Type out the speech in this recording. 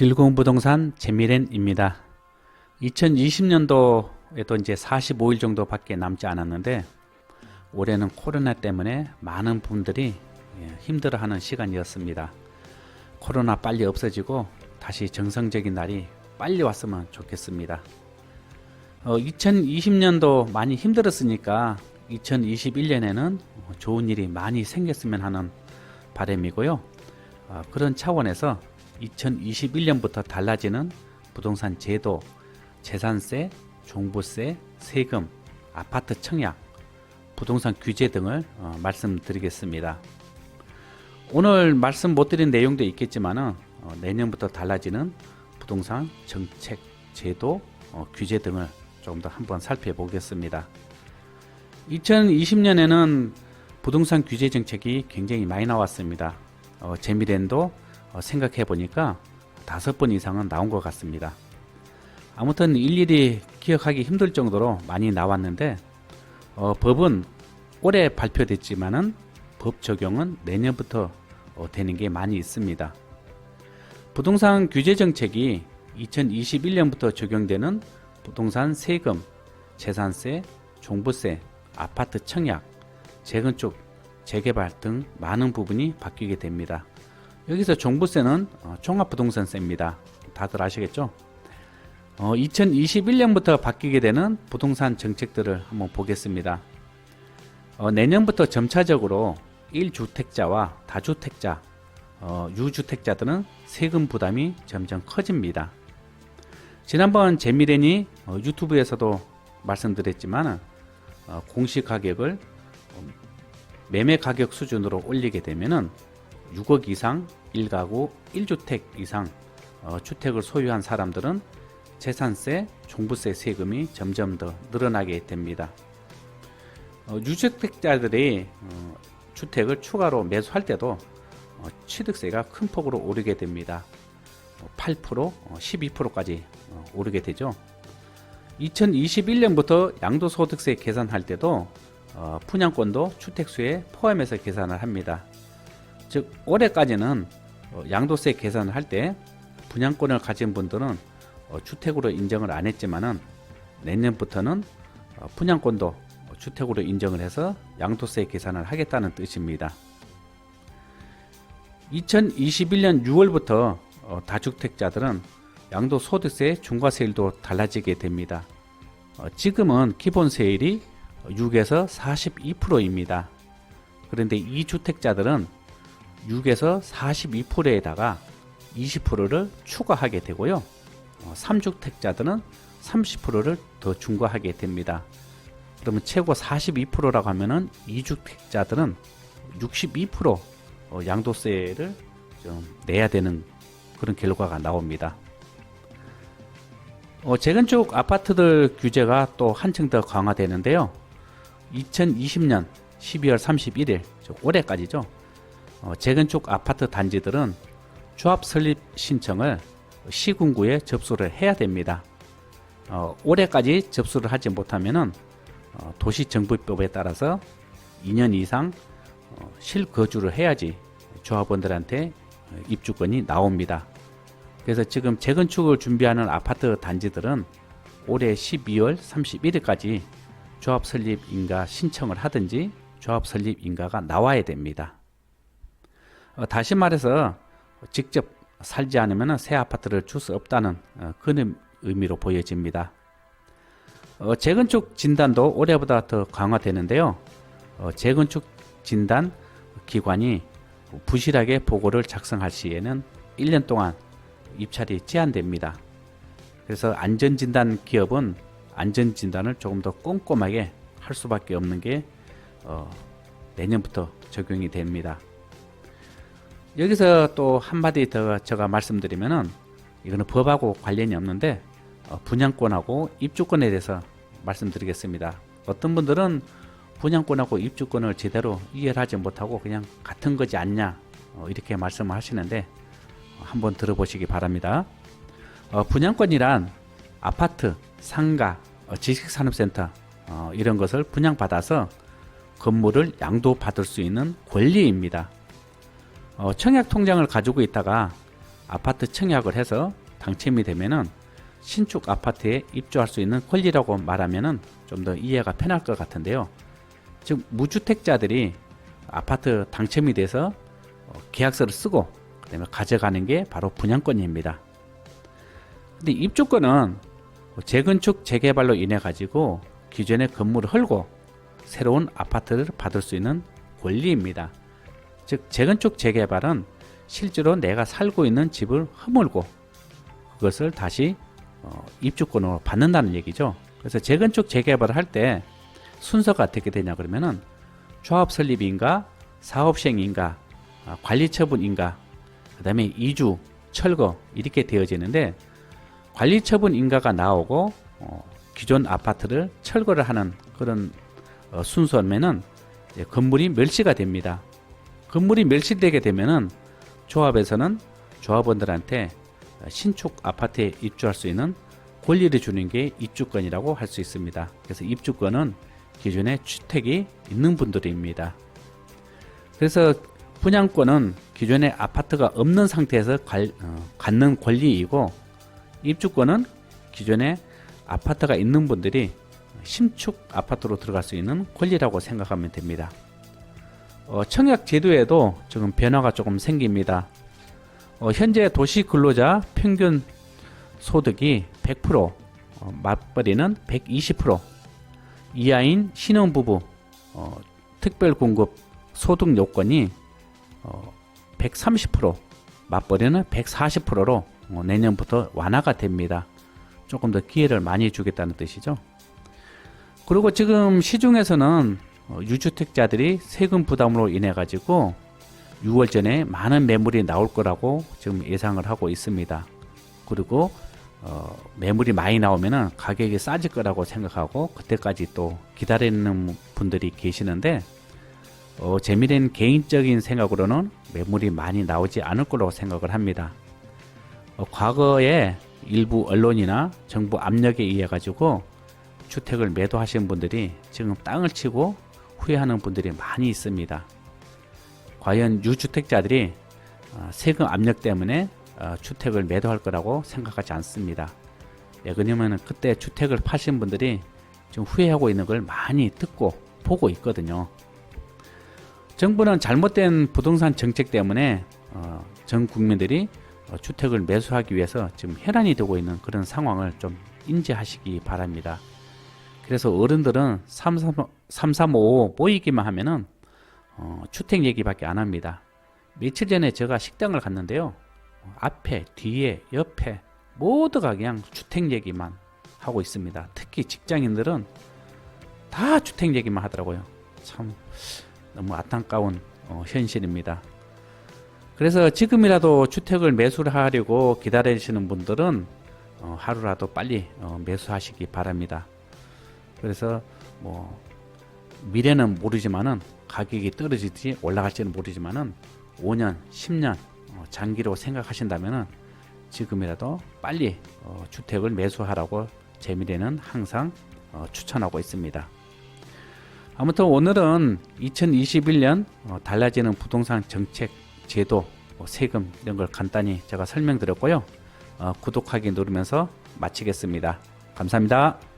즐거운 부동산 재미렌입니다. 2020년도에도 이제 45일 정도밖에 남지 않았는데 올해는 코로나 때문에 많은 분들이 예, 힘들어하는 시간이었습니다. 코로나 빨리 없어지고 다시 정상적인 날이 빨리 왔으면 좋겠습니다. 어, 2020년도 많이 힘들었으니까 2021년에는 좋은 일이 많이 생겼으면 하는 바람이고요. 어, 그런 차원에서 2021년부터 달라지는 부동산 제도, 재산세, 종부세, 세금, 아파트 청약, 부동산 규제 등을 어, 말씀드리겠습니다. 오늘 말씀 못 드린 내용도 있겠지만 은 어, 내년부터 달라지는 부동산 정책, 제도, 어, 규제 등을 조금 더 한번 살펴보겠습니다. 2020년에는 부동산 규제 정책이 굉장히 많이 나왔습니다. 어, 재미랜도 어, 생각해 보니까 다섯 번 이상은 나온 것 같습니다. 아무튼 일일이 기억하기 힘들 정도로 많이 나왔는데 어, 법은 올해 발표됐지만은 법 적용은 내년부터 어, 되는 게 많이 있습니다. 부동산 규제 정책이 2021년부터 적용되는 부동산 세금, 재산세, 종부세, 아파트 청약, 재건축, 재개발 등 많은 부분이 바뀌게 됩니다. 여기서 종부세는 어, 종합부동산세입니다. 다들 아시겠죠? 어, 2021년부터 바뀌게 되는 부동산 정책들을 한번 보겠습니다. 어, 내년부터 점차적으로 1주택자와 다주택자, 어, 유주택자들은 세금 부담이 점점 커집니다. 지난번 어, 유튜브에서도 말씀드렸지만 어, 공시 가격을 어, 매매 가격 수준으로 올리게 되면은 6억 이상 1가구 1주택 이상 어, 주택을 소유한 사람들은 재산세, 종부세 세금이 점점 더 늘어나게 됩니다. 어, 유주택자들이 어, 주택을 추가로 매수할 때도 어, 취득세가 큰 폭으로 오르게 됩니다. 어, 8%, 어, 12%까지 어, 오르게 되죠. 2021년부터 양도소득세 계산할 때도 어, 분양권도 주택수에 포함해서 계산을 합니다. 즉 올해까지는 어, 양도세 계산을 할 때 분양권을 가진 분들은 어, 주택으로 인정을 안 했지만은 내년부터는 어, 분양권도 어, 주택으로 인정을 해서 양도세 계산을 하겠다는 뜻입니다. 2021년 6월부터 어, 다주택자들은 양도소득세 중과세율도 달라지게 됩니다. 어, 지금은 기본세율이 6에서 42%입니다. 그런데 이 주택자들은 6에서 42%에다가 20%를 추가하게 되고요. 어, 3주택자들은 30%를 더 중과하게 됩니다. 그러면 최고 42%라고 하면은 2주택자들은 62% 어, 양도세를 좀 내야 되는 그런 결과가 나옵니다. 어, 재건축 아파트들 규제가 또 한층 더 강화되는데요. 2020년 12월 31일, 즉 올해까지죠. 어, 재건축 아파트 단지들은 조합 설립 신청을 시군구에 접수를 해야 됩니다. 어, 올해까지 접수를 하지 못하면은 어, 도시정부법에 따라서 2년 이상 어, 실거주를 해야지 조합원들한테 어, 입주권이 나옵니다. 그래서 지금 재건축을 준비하는 아파트 단지들은 올해 12월 31일까지 조합 설립 인가 신청을 하든지 조합 설립 인가가 나와야 됩니다. 어, 다시 말해서 직접 살지 않으면 새 아파트를 줄 수 없다는 어, 그런 의미로 보여집니다. 어, 재건축 진단도 올해보다 더 강화되는데요. 어, 재건축 진단 기관이 부실하게 보고를 작성할 시에는 1년 동안 입찰이 제한됩니다. 그래서 안전진단 기업은 안전진단을 조금 더 꼼꼼하게 할 수밖에 없는 게 어, 내년부터 적용이 됩니다. 여기서 또 한마디 더 제가 말씀드리면은 이거는 법하고 관련이 없는데 어, 분양권하고 입주권에 대해서 말씀드리겠습니다. 어떤 분들은 분양권하고 입주권을 제대로 이해하지 못하고 그냥 같은 거지 않냐 어, 이렇게 말씀을 하시는데 어, 한번 들어보시기 바랍니다. 어, 분양권이란 아파트, 상가, 어, 지식산업센터 어, 이런 것을 분양받아서 건물을 양도받을 수 있는 권리입니다. 어, 청약 통장을 가지고 있다가 아파트 청약을 해서 당첨이 되면은 신축 아파트에 입주할 수 있는 권리라고 말하면은 좀 더 이해가 편할 것 같은데요. 즉 무주택자들이 아파트 당첨이 돼서 어, 계약서를 쓰고 그다음에 가져가는 게 바로 분양권입니다. 근데 입주권은 재건축 재개발로 인해 가지고 기존의 건물을 헐고 새로운 아파트를 받을 수 있는 권리입니다. 즉 재건축 재개발은 실제로 내가 살고 있는 집을 허물고 그것을 다시 어, 입주권으로 받는다는 얘기죠. 그래서 재건축 재개발을 할 때 순서가 어떻게 되냐 그러면은 조합 설립인가 사업 시행인가 아, 관리 처분인가 그다음에 이주 철거 이렇게 되어지는데 관리 처분 인가가 나오고 어, 기존 아파트를 철거를 하는 그런 어, 순서면은 건물이 멸시가 됩니다. 건물이 멸시되게 되면은 조합에서는 조합원들한테 신축 아파트에 입주할 수 있는 권리를 주는 게 입주권이라고 할 수 있습니다. 그래서 입주권은 기존에 주택이 있는 분들입니다. 그래서 분양권은 기존에 아파트가 없는 상태에서 관, 어, 갖는 권리이고 입주권은 기존에 아파트가 있는 분들이 신축 아파트로 들어갈 수 있는 권리라고 생각하면 됩니다. 어, 청약 제도에도 지금 변화가 조금 생깁니다. 어, 현재 도시 근로자 평균 소득이 100%, 어, 맞벌이는 120%, 이하인 신혼부부 어, 특별 공급 소득 요건이 어, 130%, 맞벌이는 140%로 어, 내년부터 완화가 됩니다. 조금 더 기회를 많이 주겠다는 뜻이죠. 그리고 지금 시중에서는 어, 유주택자들이 세금 부담으로 인해 가지고 6월 전에 많은 매물이 나올 거라고 지금 예상을 하고 있습니다. 그리고 어, 매물이 많이 나오면은 가격이 싸질 거라고 생각하고 그때까지 또 기다리는 분들이 계시는데 어, 재미있는 개인적인 생각으로는 매물이 많이 나오지 않을 거라고 생각을 합니다. 어, 과거에 일부 언론이나 정부 압력에 의해 가지고 주택을 매도하신 분들이 지금 땅을 치고 후회하는 분들이 많이 있습니다. 과연 유주택자들이 어, 세금 압력 때문에 어, 주택을 매도할 거라고 생각하지 않습니다. 예, 왜냐면 그때 주택을 파신 분들이 지금 후회하고 있는 걸 많이 듣고 보고 있거든요. 정부는 잘못된 부동산 정책 때문에 어, 전 국민들이 어, 주택을 매수하기 위해서 지금 혈안이 되고 있는 그런 상황을 좀 인지하시기 바랍니다. 그래서 어른들은 3355 모이기만 하면은 어, 주택 얘기밖에 안 합니다. 며칠 전에 제가 식당을 갔는데요. 앞에, 뒤에, 옆에 모두가 그냥 주택 얘기만 하고 있습니다. 특히 직장인들은 다 주택 얘기만 하더라고요. 참 너무 안타까운 어, 현실입니다. 그래서 지금이라도 주택을 매수를 하려고 기다리시는 분들은 어, 하루라도 빨리 어, 매수하시기 바랍니다. 그래서 뭐 미래는 모르지만은 가격이 떨어질지 올라갈지는 모르지만은 5년, 10년 어, 장기로 생각하신다면은 지금이라도 빨리 어, 주택을 매수하라고 재미래는 항상 어, 추천하고 있습니다. 아무튼 오늘은 2021년 어, 달라지는 부동산 정책, 제도, 뭐 세금 이런 걸 간단히 제가 설명드렸고요. 어, 구독하기 누르면서 마치겠습니다. 감사합니다.